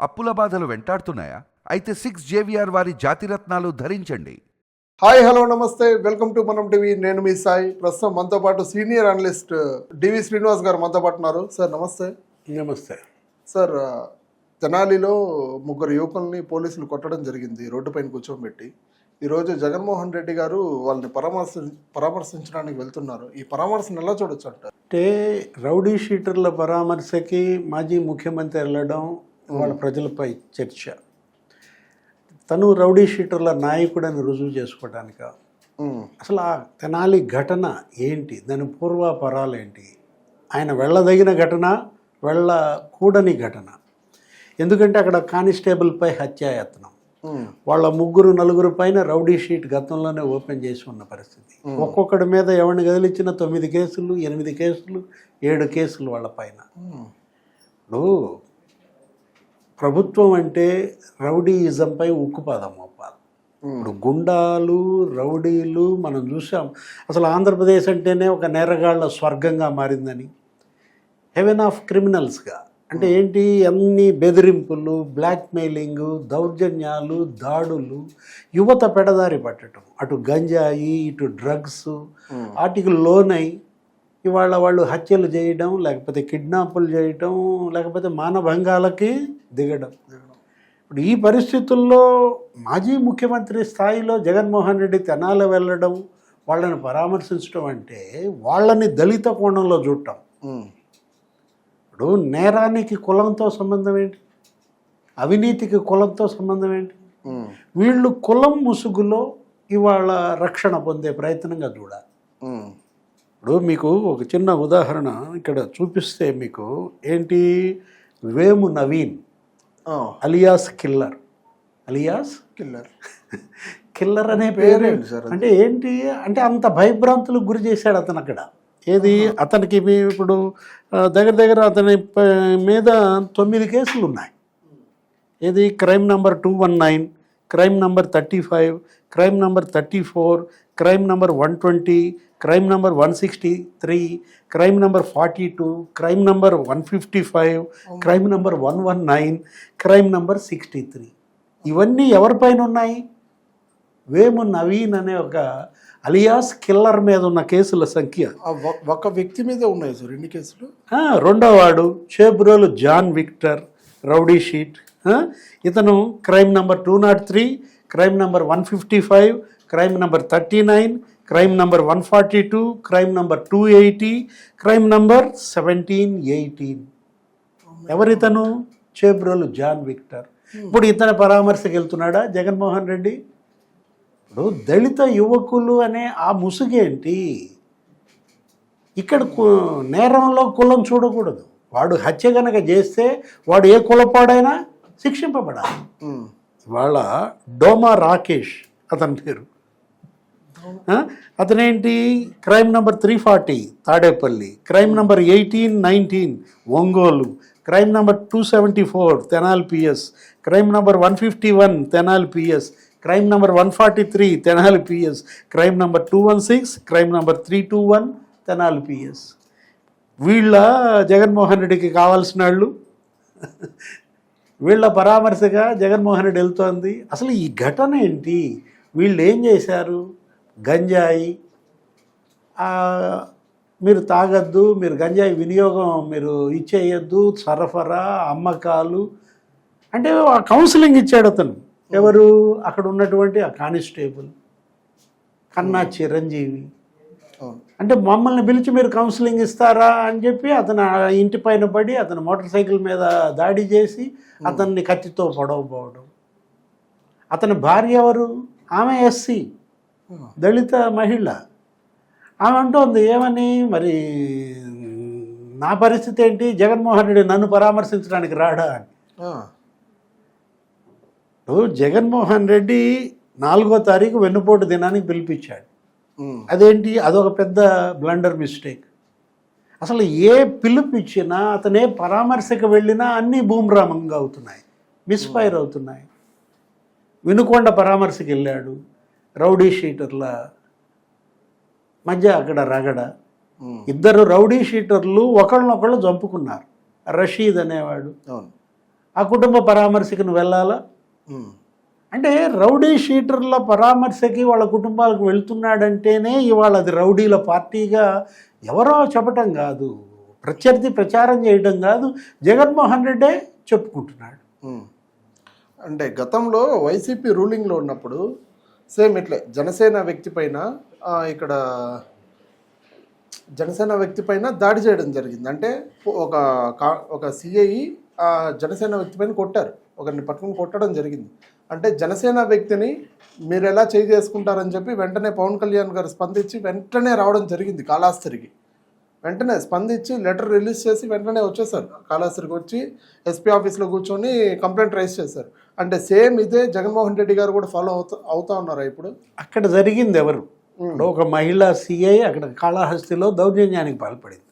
అప్పుల బాధలు వెంటాడుతున్నాయా? అయితే సిక్స్ జేవిఆర్ వారి జాతిరత్నాలు ధరించండి. హాయ్ హలో నమస్తే. Welcome to Manam TV. నేను మీ సాయి. ప్రస్తుతం మనతో పాటు సీనియర్ అనలిస్ట్ డివి శ్రీనివాస్ గారు మనతో పాటు ఉన్నారు. సార్ నమస్తే. నమస్తే. సార్ తెనాలిలో ముగ్గురు యువకుల్ని పోలీసులు కొట్టడం జరిగింది. రోడ్డు పైన కూర్చోబెట్టి. ఈరోజు జగన్మోహన్ రెడ్డి గారు వాళ్ళని పరామర్శ పరామర్శించడానికి వెళ్తున్నారు. ఈ పరామర్శను ఎలా చూడొచ్చు అంటారు? అంటే రౌడీ షీటర్ల పరామర్శకి మాజీ ముఖ్యమంత్రి వెళ్ళడం వాళ్ళ ప్రజలపై చర్చ. తను రౌడీ షీటర్ల నాయకుడని రుజువు చేసుకోవడానిక అసలు ఆ తెనాలి ఘటన ఏంటి? దాని పూర్వాపరాలు ఏంటి? ఆయన వెళ్ళదగిన ఘటన వెళ్ళకూడని ఘటన. ఎందుకంటే అక్కడ కానిస్టేబుల్పై హత్యాయత్నం. వాళ్ళ ముగ్గురు నలుగురు పైన రౌడీ షీట్ గతంలోనే ఓపెన్ చేసి ఉన్న పరిస్థితి. ఒక్కొక్కడి మీద ఎవరిని కదిలించిన తొమ్మిది కేసులు ఎనిమిది కేసులు ఏడు కేసులు వాళ్ళ పైన. ఇప్పుడు ప్రభుత్వం అంటే రౌడీయిజంపై ఉక్కుపాదం మోపాలి. ఇప్పుడు గుండాలు రౌడీలు మనం చూసాం. అసలు ఆంధ్రప్రదేశ్ అంటేనే ఒక నేరగాళ్ళ స్వర్గంగా మారిందని. హెవెన్ ఆఫ్ క్రిమినల్స్గా అంటే ఏంటి? అన్ని బెదిరింపులు బ్లాక్మెయిలింగ్ దౌర్జన్యాలు దాడులు యువత పెడదారి పట్టడం అటు గంజాయి ఇటు డ్రగ్స్ వాటికి లోనై ఇవాళ వాళ్ళు హత్యలు చేయడం లేకపోతే కిడ్నాపులు చేయడం లేకపోతే మానభంగాలకి దిగడం. ఇప్పుడు ఈ పరిస్థితుల్లో మాజీ ముఖ్యమంత్రి స్థాయిలో జగన్మోహన్ రెడ్డి తెనాలి వెళ్ళడం వాళ్ళని పరామర్శించడం అంటే వాళ్ళని దళిత కోణంలో చూడటం. ఇప్పుడు నేరానికి కులంతో సంబంధం ఏంటి? అవినీతికి కులంతో సంబంధం ఏంటి? వీళ్ళు కులం ముసుగులో ఇవాళ రక్షణ పొందే ప్రయత్నంగా చూడాలి. ఇప్పుడు మీకు ఒక చిన్న ఉదాహరణ ఇక్కడ చూపిస్తే మీకు ఏంటి? Vemu Naveen alias killer. Alias? Killer. Killer అనే పేరు సార్? అంటే ఏంటి? అంటే అంత భయభ్రాంతులకు గురి చేశాడు అతను అక్కడ. ఏది? అతనికి ఇప్పుడు దగ్గర దగ్గర అతని మీద తొమ్మిది కేసులు ఉన్నాయి. ఏది? Crime number two one nine crime number thirty five crime number thirty four crime number one twenty crime number one sixty three crime number forty two crime number one fifty five crime number one one nine crime number sixty three. ఇవన్నీ ఎవరిపైన ఉన్నాయి? వేము నవీన్ అనే ఒక alias killer మీద ఉన్న కేసుల సంఖ్య. ఒక వ్యక్తి మీద ఉన్నాయి సార్ ఎన్ని కేసులు? ఆ, రెండో వాడు Chebrolu John Victor rowdy sheet. ఇతను crime number two nought three crime number one fifty five crime number thirty nine crime number one forty two crime number two eighty crime number seventeen eighteen. ఎవరితను? Chebrolu John Victor. ఇప్పుడు ఇతని పరామర్శకు వెళ్తున్నాడా జగన్మోహన్ రెడ్డి? ఇప్పుడు దళిత యువకులు అనే ఆ ముసుగేంటి? ఇక్కడ నేరంలో కులం చూడకూడదు. వాడు హత్య గనక చేస్తే వాడు ఏ కులపాడైనా శిక్షింపబడాలి. ఉమ్, ఇవాళ డోమా రాకేష్ అతని పేరు? అతనేంటి? Crime number three forty Tadepalli. Crime number eighteen nineteen Ongole. Crime number two seventy four Tenali PS. Crime number one fifty one Tenali PS. Crime number one forty three Tenali PS. Crime number two one six crime number three two one Tenali PS. వీళ్ళ జగన్మోహన్ రెడ్డికి కావాల్సిన వాళ్ళు? వీళ్ళ పరామర్శగా జగన్మోహన్ రెడ్డి వెళ్తోంది. అసలు ఈ ఘటన ఏంటి? వీళ్ళు ఏం చేశారు? గంజాయి. మీరు తాగద్దు మీరు గంజాయి వినియోగం మీరు ఇచ్చేయద్దు సరఫరా అమ్మకాలు. అంటే కౌన్సిలింగ్ ఇచ్చాడు అతను. ఎవరు? అక్కడ ఉన్నటువంటి ఆ కానిస్టేబుల్ కన్నా చిరంజీవి. అంటే మమ్మల్ని పిలిచి మీరు కౌన్సిలింగ్ ఇస్తారా అని చెప్పి అతను ఇంటి పైన పడి అతను మోటార్ సైకిల్ మీద దాడి చేసి అతన్ని కత్తితో పొడవబోవడం అతని భార్య ఎవరు? ఆమె ఎస్సీ. దళిత మహిళ. ఆమె అంటోంది ఏమని? మరి నా పరిస్థితి ఏంటి? జగన్మోహన్ రెడ్డి నన్ను పరామర్శించడానికి రాడా అని. ఇప్పుడు జగన్మోహన్ రెడ్డి నాలుగో తారీఖు వెన్నుపోటు దినానికి పిలిపించాడు. అదేంటి? అదొక పెద్ద బ్లండర్ మిస్టేక్. అసలు ఏ పిలుపు ఇచ్చినా అతనే పరామర్శకు వెళ్ళినా అన్నీ భూమిరామంగా అవుతున్నాయి మిస్ఫైర్ అవుతున్నాయి. వినుకొండ పరామర్శకు వెళ్ళాడు రౌడీ షీటర్ల మధ్య అక్కడ రగడ. ఇద్దరు రౌడీ షీటర్లు ఒకళ్ళనొకళ్ళు చంపుకున్నారు. రషీద్ అనేవాడు. ఆ కుటుంబ పరామర్శకి నువ్వు వెళ్ళాలా. అంటే రౌడీ షీటర్ల పరామర్శకి వాళ్ళ కుటుంబాలకు వెళ్తున్నాడంటేనే ఇవాళ అది రౌడీల పార్టీగా ఎవరో చెప్పటం కాదు. ప్రత్యర్థి ప్రచారం చేయడం కాదు. జగన్మోహన్ రెడ్డే చెప్పుకుంటున్నాడు. అంటే గతంలో వైసీపీ రూలింగ్లో ఉన్నప్పుడు సేమ్ ఇట్లే. జనసేన వ్యక్తి పైన ఇక్కడ జనసేన వ్యక్తి పైన దాడి చేయడం జరిగింది. అంటే ఒక కా- ఒక సిఐ ఆ జనసేన వ్యక్తి పైన కొట్టారు. ఒకరిని పట్టుకుని కొట్టడం జరిగింది. అంటే జనసేన వ్యక్తిని మీరు ఎలా చేసుకుంటారని చెప్పి వెంటనే పవన్ కళ్యాణ్ గారు స్పందించి వెంటనే రావడం జరిగింది కాళాస్త్రికి వెంటనే స్పందించి లెటర్ రిలీజ్ చేసి వెంటనే వచ్చేసారు. కాళాస్త్రికి వచ్చి ఎస్పీ ఆఫీస్లో కూర్చొని కంప్లైంట్ రైజ్ చేశారు. అంటే సేమ్ ఇదే జగన్మోహన్ రెడ్డి గారు కూడా ఫాలో అవుతా అవుతా ఉన్నారా ఇప్పుడు? అక్కడ జరిగింది ఎవరు? ఒక మహిళా సిఐ అక్కడ కాళహస్తిలో దౌర్జన్యానికి పాల్పడింది.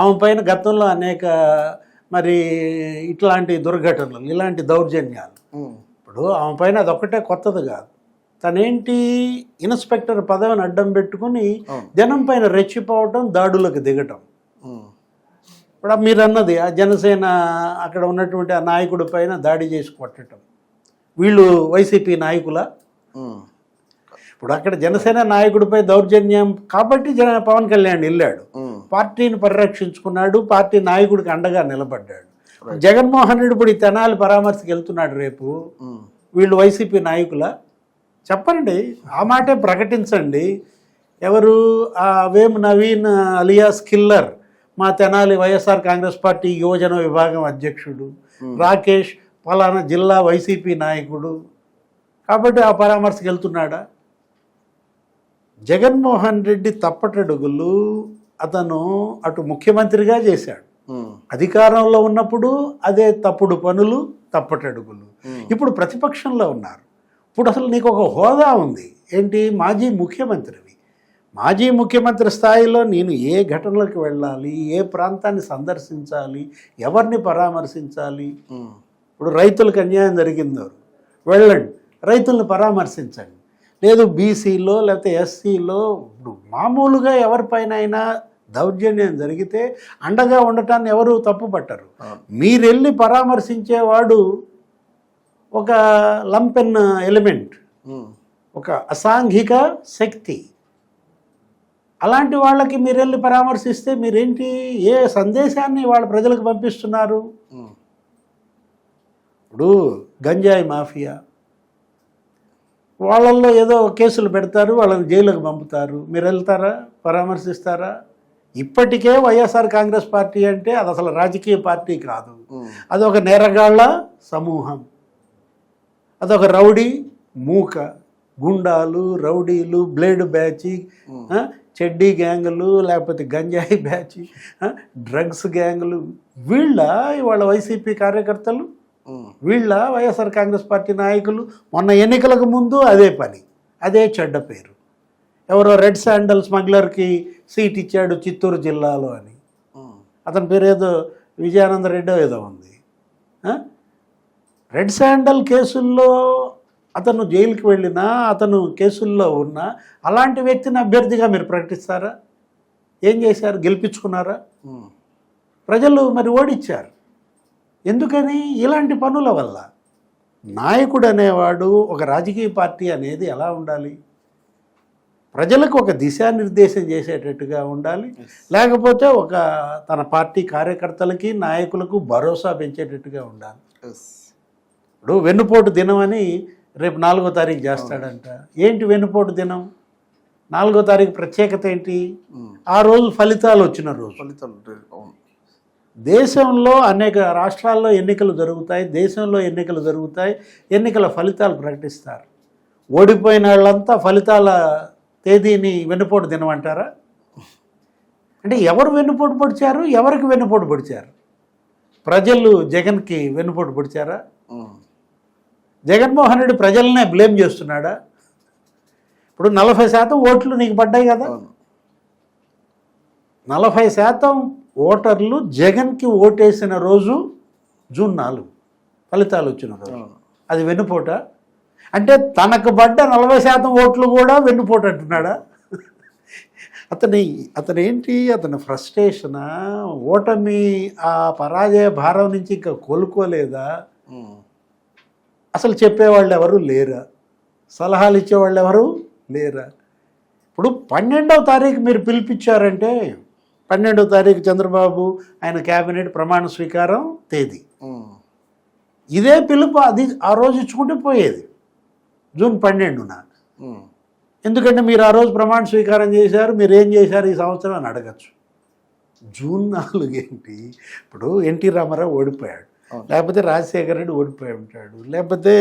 ఆమె పైన గతంలో అనేక మరి ఇట్లాంటి దుర్ఘటనలు ఇలాంటి దౌర్జన్యాలు. ఇప్పుడు ఆమె పైన అదొక్కటే కొత్తది కాదు. తనేంటి ఇన్స్పెక్టర్ పదవిని అడ్డం పెట్టుకుని. జనం పైన రెచ్చిపోవటం దాడులకు దిగటం. ఇప్పుడు మీరు అన్నది ఆ జనసేన అక్కడ ఉన్నటువంటి ఆ నాయకుడి పైన దాడి చేసి కొట్టడం వీళ్ళు వైసీపీ నాయకుల. ఇప్పుడు అక్కడ జనసేన నాయకుడిపై దౌర్జన్యం కాబట్టి జన పవన్ కళ్యాణ్ వెళ్ళాడు. పార్టీని పరిరక్షించుకున్నాడు పార్టీ నాయకుడికి అండగా నిలబడ్డాడు జగన్మోహన్ రెడ్డి ఇప్పుడు ఈ తెనాలి పరామర్శకి వెళ్తున్నాడు రేపు. వీళ్ళు వైసీపీ నాయకుల చెప్పండి ఆ మాటే ప్రకటించండి. ఎవరు? ఆ వేము నవీన్ అలియాస్ కిల్లర్ మా తెనాలి వైఎస్ఆర్ కాంగ్రెస్ పార్టీ యువజన విభాగం అధ్యక్షుడు. రాకేష్ పలానా జిల్లా వైసీపీ నాయకుడు. కాబట్టి ఆ పరామర్శకి వెళ్తున్నాడా? జగన్మోహన్ రెడ్డి తప్పటడుగులు అతను అటు ముఖ్యమంత్రిగా చేశాడు. అధికారంలో ఉన్నప్పుడు అదే తప్పుడు పనులు తప్పటడుగులు. ఇప్పుడు ప్రతిపక్షంలో ఉన్నారు. ఇప్పుడు అసలు నీకు ఒక హోదా ఉంది. ఏంటి? మాజీ ముఖ్యమంత్రివి. మాజీ ముఖ్యమంత్రి స్థాయిలో నేను ఏ ఘటనలకు వెళ్ళాలి? ఏ ప్రాంతాన్ని సందర్శించాలి? ఎవరిని పరామర్శించాలి. ఇప్పుడు రైతులకు అన్యాయం జరిగిందో? వెళ్ళండి. రైతుల్ని పరామర్శించండి. లేదు బీసీలో లేకపోతే ఎస్సీలో ఇప్పుడు మామూలుగా ఎవరిపైన అయినా దౌర్జన్యం జరిగితే అండగా ఉండటాన్ని ఎవరు తప్పు పట్టరు అవును. మీరెళ్ళి పరామర్శించేవాడు ఒక లంపెన్ ఎలిమెంట్ ఉమ్. ఒక అసాంఘిక శక్తి. అలాంటి వాళ్ళకి మీరు వెళ్ళి పరామర్శిస్తే మీరేంటి? ఏ సందేశాన్ని వాళ్ళ ప్రజలకు పంపిస్తున్నారు? ఉమ్. ఇప్పుడు గంజాయి మాఫియా. వాళ్ళల్లో ఏదో కేసులు పెడతారు వాళ్ళని జైలుకు పంపుతారు. మీరు వెళ్తారా పరామర్శిస్తారా? ఇప్పటికే వైఎస్ఆర్ కాంగ్రెస్ పార్టీ అంటే అది అసలు రాజకీయ పార్టీ కాదు ఉమ్. అదొక నేరగాళ్ళ సమూహం. అదొక రౌడీ మూక. గుండాలు రౌడీలు బ్లేడ్ బ్యాచి చెడ్డీ గ్యాంగులు లేకపోతే గంజాయి బ్యాచి డ్రగ్స్ గ్యాంగులు. వీళ్ళ ఇవాళ వైసీపీ కార్యకర్తలు. వీళ్ళ వైఎస్ఆర్ కాంగ్రెస్ పార్టీ నాయకులు? మొన్న ఎన్నికలకు ముందు అదే పని అదే చెడ్డ పేరు. ఎవరో రెడ్ శాండల్ స్మగ్లర్కి సీట్ ఇచ్చాడు చిత్తూరు జిల్లాలో అని. అతని పేరు ఏదో విజయానంద రెడ్డో ఏదో ఉంది? రెడ్ శాండల్ కేసుల్లో అతను జైలుకి వెళ్ళినా అతను కేసుల్లో ఉన్నా అలాంటి వ్యక్తిని అభ్యర్థిగా మీరు ప్రకటిస్తారా? ఏం చేశారు? గెలిపించుకున్నారా. ప్రజలు మరి ఓడిచ్చారు. ఎందుకని? ఇలాంటి పనుల వల్ల నాయకుడు అనేవాడు ఒక రాజకీయ పార్టీ అనేది ఎలా ఉండాలి? ప్రజలకు ఒక దిశానిర్దేశం చేసేటట్టుగా ఉండాలి. లేకపోతే ఒక తన పార్టీ కార్యకర్తలకి నాయకులకు భరోసా పెంచేటట్టుగా ఉండాలి. ఇప్పుడు వెన్నుపోటు దినం అని రేపు నాలుగో తారీఖు చేస్తాడంట. ఏంటి వెన్నుపోటు దినం? నాలుగో తారీఖు ప్రత్యేకత ఏంటి. ఆ రోజు ఫలితాలు వచ్చిన రోజు. ఫలితాలు దేశంలో అనేక రాష్ట్రాల్లో ఎన్నికలు జరుగుతాయి దేశంలో ఎన్నికలు జరుగుతాయి ఎన్నికల ఫలితాలు ప్రకటిస్తారు. ఓడిపోయిన వాళ్ళంతా ఫలితాల తేదీని వెన్నుపోటు దినమంటారా అంటే ఎవరు వెన్నుపోటు పొడిచారు? ఎవరికి వెన్నుపోటు పొడిచారు? ప్రజలు జగన్కి వెన్నుపోటు పొడిచారా. జగన్మోహన్ రెడ్డి ప్రజలనే బ్లేమ్ చేస్తున్నాడా? ఇప్పుడు నలభై శాతం ఓట్లు నీకు పడ్డాయి కదా. నలభై శాతం ఓటర్లు జగన్కి ఓటేసిన రోజు జూన్ నాలుగు ఫలితాలు వచ్చిన రోజు. అది వెన్నుపోట. అంటే తనకు పడ్డ నలభై శాతం ఓట్లు కూడా వెన్నుపోటు అంటున్నాడా? అతని అతను ఏంటి అతని ఫ్రస్ట్రేషనా? ఓటమి ఆ పరాజయ భారం నుంచి ఇంకా కోలుకోలేదా. అసలు చెప్పేవాళ్ళు ఎవరు లేరా? సలహాలు ఇచ్చేవాళ్ళు ఎవరు లేరా? ఇప్పుడు పన్నెండవ తారీఖు మీరు పిలిపించారంటే పన్నెండవ తారీఖు చంద్రబాబు ఆయన క్యాబినెట్ ప్రమాణ స్వీకారం తేదీ. ఇదే పిలుపు అది ఆ రోజు ఇచ్చుకుంటే పోయేది. జూన్ పన్నెండున. ఎందుకంటే మీరు ఆ రోజు ప్రమాణ స్వీకారం చేశారు మీరు ఏం చేశారు ఈ సంవత్సరం అని అడగచ్చు. జూన్ నాలుగు ఏంటి ఇప్పుడు ఎన్టీ రామారావు ఓడిపోయాడు. లేకపోతే రాజశేఖర రెడ్డి ఓడిపోయి ఉంటాడు. లేకపోతే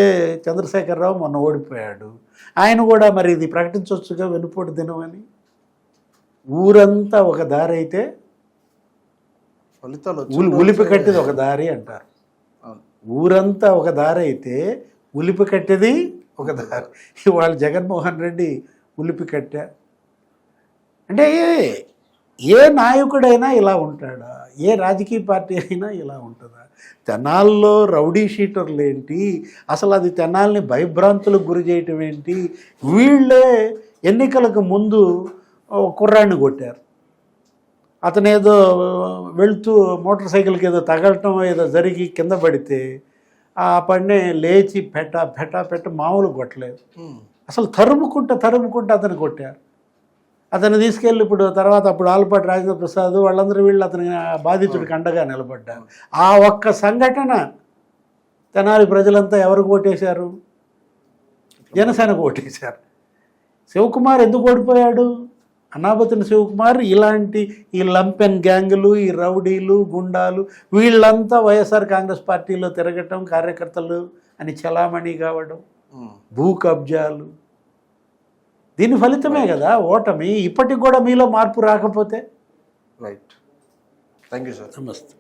చంద్రశేఖరరావు మొన్న ఓడిపోయాడు. ఆయన కూడా మరి ఇది ప్రకటించవచ్చుగా వెనుపోటు దినం అని? ఊరంతా ఒక దారి అయితే ఫలితాలు ఉలిపి కట్టేది ఒక దారి అంటారు. ఊరంతా ఒక దారి అయితే ఉలిపి కట్టేది ఒక దారి. ఇవాళ జగన్మోహన్ రెడ్డి ఉలిపి కట్టా. అంటే ఏ- నాయకుడైనా ఇలా ఉంటాడా? ఏ రాజకీయ పార్టీ అయినా ఇలా ఉంటుందా? తెనాల్లో రౌడీ షీటర్లు ఏంటి? అసలు అది తెనాల్ని భయభ్రాంతులకు గురి చేయటం ఏంటి? వీళ్ళే ఎన్నికలకు ముందు కుర్రాన్ని కొట్టారు. అతను ఏదో వెళ్తూ మోటార్ సైకిల్కి ఏదో తగలటం ఏదో జరిగి కింద పడితే ఆ పడినే లేచి పెట్ట పెట్ట పెట్ట మామూలు కొట్టలేదు. అసలు తరుముకుంటా తరుముకుంటా అతను కొట్టారు. అతను తీసుకెళ్ళి ఇప్పుడు తర్వాత అప్పుడు ఆలపాటి రాజేంద్ర ప్రసాద్ వాళ్ళందరూ వీళ్ళు అతని బాధితుడికి అండగా నిలబడ్డారు. ఆ ఒక్క సంఘటన తెనాలి ప్రజలంతా ఎవరికి ఓటేశారు? జనసేనకు ఓటేశారు. శివకుమార్ ఎందుకు ఓడిపోయాడు? అనాబతిన శివకుమార్ ఇలాంటి ఈ లంపెన్ గ్యాంగులు ఈ రౌడీలు గుండాలు వీళ్ళంతా వైఎస్ఆర్ కాంగ్రెస్ పార్టీలో తిరగటం కార్యకర్తలు అని చలామణి కావడం. భూ కబ్జాలు దీని ఫలితమే కదా ఓటమి. ఇప్పటికి కూడా మీలో మార్పు రాకపోతే? రైట్ థ్యాంక్ యూ సార్ నమస్తే